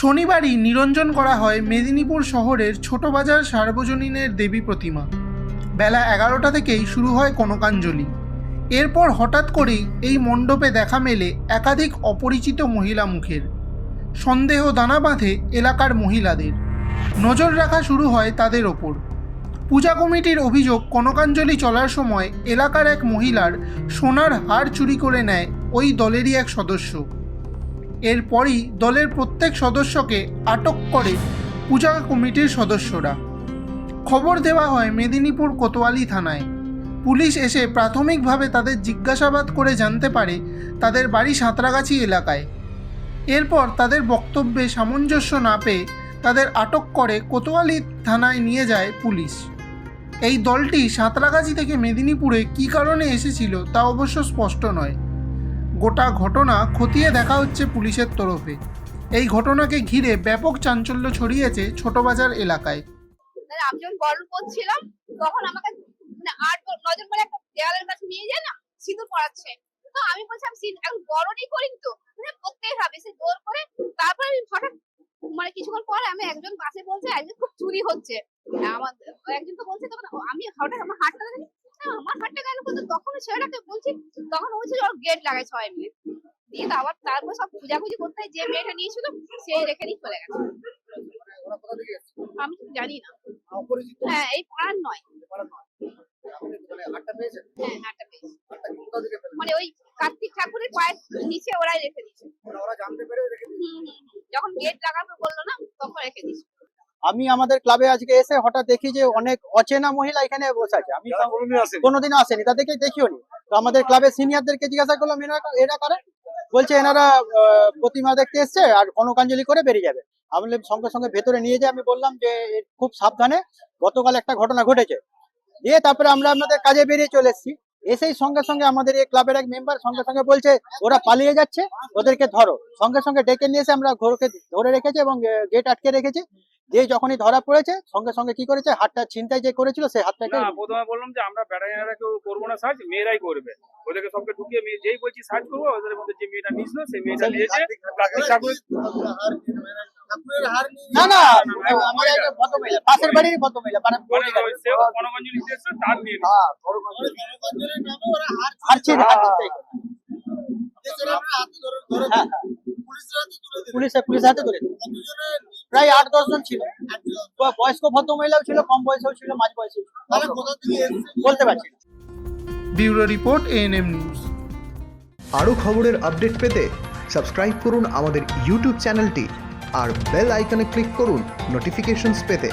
শনিবারই নিরঞ্জন করা হয় মেদিনীপুর শহরের ছোট বাজার সার্বজনীনের দেবী প্রতিমা। বেলা এগারোটা থেকেই শুরু হয় কনকাঞ্জলি। এরপর হঠাৎ করেই এই মণ্ডপে দেখা মেলে একাধিক অপরিচিত মহিলা মুখের। সন্দেহ দানা বাঁধে এলাকার মহিলাদের। নজর রাখা শুরু হয় তাদের ওপর। পূজা কমিটির অভিযোগ, কনকাঞ্জলি চলার সময় এলাকার এক মহিলার সোনার হার চুরি করে নেয় ওই দলেরই এক সদস্য। এরপরই দলের প্রত্যেক সদস্যকে আটক করে পূজা কমিটির সদস্যরা। খবর দেওয়া হয় মেদিনীপুর কোতোয়ালি থানায়। পুলিশ এসে প্রাথমিকভাবে তাদের জিজ্ঞাসাবাদ করে জানতে পারে তাদের বাড়ি সাঁতরাগাছি এলাকায়। এরপর তাদের বক্তব্যে সামঞ্জস্য না পেয়ে তাদের আটক করে কোতোয়ালি থানায় নিয়ে যায় পুলিশ। এই দলটি সাঁতরাগাছি থেকে মেদিনীপুরে কী কারণে এসেছিল তা অবশ্য স্পষ্ট নয়। গোটা ঘটনা খতিয়ে দেখা হচ্ছে পুলিশের তরফে। এই ঘটনাকে ঘিরে ব্যাপক চাঞ্চল্য ছড়িয়েছে ছোটবাজার এলাকায়। মানে আমি যখন বরণ করছিলাম তখন আমাকে মানে আট নজন করে একটা দেওয়ালের কাছে নিয়ে যায় না সিঁদুর পড়াচ্ছে তো আমি বলছিলাম সিঁদুর এখন বরণই করি তো? মানে করতেই হবে সে জোর করে তারপরে হঠাৎ মানে কিছুক্ষণ পরে আমি একজন বাসে বলছে একজন খুব চুরি হচ্ছে। আমার একজন তো বলছে তখন আমি হঠাৎ আমার হাতটা "হ্যাঁ, আমার হাতটা কেন করতো তখন ছেলেটাকে বলছি তখন বলছে ওর গেট লাগাই সবাই মিলে দিয়ে তো আবার তারপর সব খুঁজাখুঁজি করতে যে মেয়েটা নিয়েছিল সে রেখে দিয়ে চলে গেছে? আমি জানি না। হ্যাঁ এই পাড়ার নয়। মানে হ্যাঁ? মানে ওই কার্তিক ঠাকুরের পায়ের নিচে ওরাই রেখে দিয়েছে। মানে। যখন গেট লাগাবে বলল না তখন রেখে দিয়েছে। আমি আমাদের ক্লাবে আজকে এসে হঠাৎ দেখি যে অনেক অচেনা মহিলা এখানে বসে আছে। আমি কোনোদিন আসেনি। তাদেরকে দেখিও নি তো আমাদের ক্লাবের সিনিয়রদেরকে জিজ্ঞাসা করলাম এরা এরা কারা? বলছে এনারা প্রতিমা দেখতে এসছে আর কনকাঞ্জলি করে বেরিয়ে যাবে। আমি সঙ্গে সঙ্গে ভেতরে নিয়ে যাই আমি বললাম যে খুব সাবধানে। গতকাল একটা ঘটনা ঘটেছে। দিয়ে তারপরে আমরা আমাদের কাজে বেরিয়ে চলে এসেছি। এসেই সঙ্গে সঙ্গে আমাদের এই ক্লাবের এক মেম্বার সঙ্গে সঙ্গে বলছে ওরা পালিয়ে যাচ্ছে ওদেরকে ধরো। সঙ্গে সঙ্গে ডেকে নিয়ে এসে আমরা ঘরকে ধরে রেখেছি এবং গেট আটকে রেখেছি। দিয়ে যখনই ধরা পড়েছে সঙ্গে সঙ্গে কি করেছে? হাতটা ছিনতাই যে করেছিল সেই হাতটাকে না প্রথমে বললাম যে আমরা বেড়াইনারা কেউ করব না সার্চ মেয়েরাই করবে। ওদেরকে সবকে ঢুকিয়ে মেয়ে যেই বলছি সার্চ করব ওদের মধ্যে যে মেয়েটা নিয়েছিল সেই মেয়েটা নিয়েছে কার্তিক ঠাকুর ঠাকুরের হার নিয়ে না না না, না, আমাদের একটা ভদ্রমহিলা পাশের বাড়ির ভদ্রমহিলা মানে মানে তার নিয়ে হ্যাঁ, গণকঞ্জলির নামে ওরা হার আর ছিল হাত ধরে ধরে হ্যাঁ, পুলিশের হাতে তুলে প্রায় আট দশ জন ছিল। বয়স্ক ভদ্র মহিলাও ভদ্রমহিলাও ছিল কম বয়সেও ছিল মাঝ বয়সেও ছিল। তাহলে কোথা থেকে এসেছে? বলতে পারছি ব্যুরো রিপোর্ট এএনএম নিউজ। আরও খবরের আপডেট পেতে সাবস্ক্রাইব করুন আমাদের ইউটিউব চ্যানেলটি আর বেল আইকনে ক্লিক করুন নোটিফিকেশনস পেতে।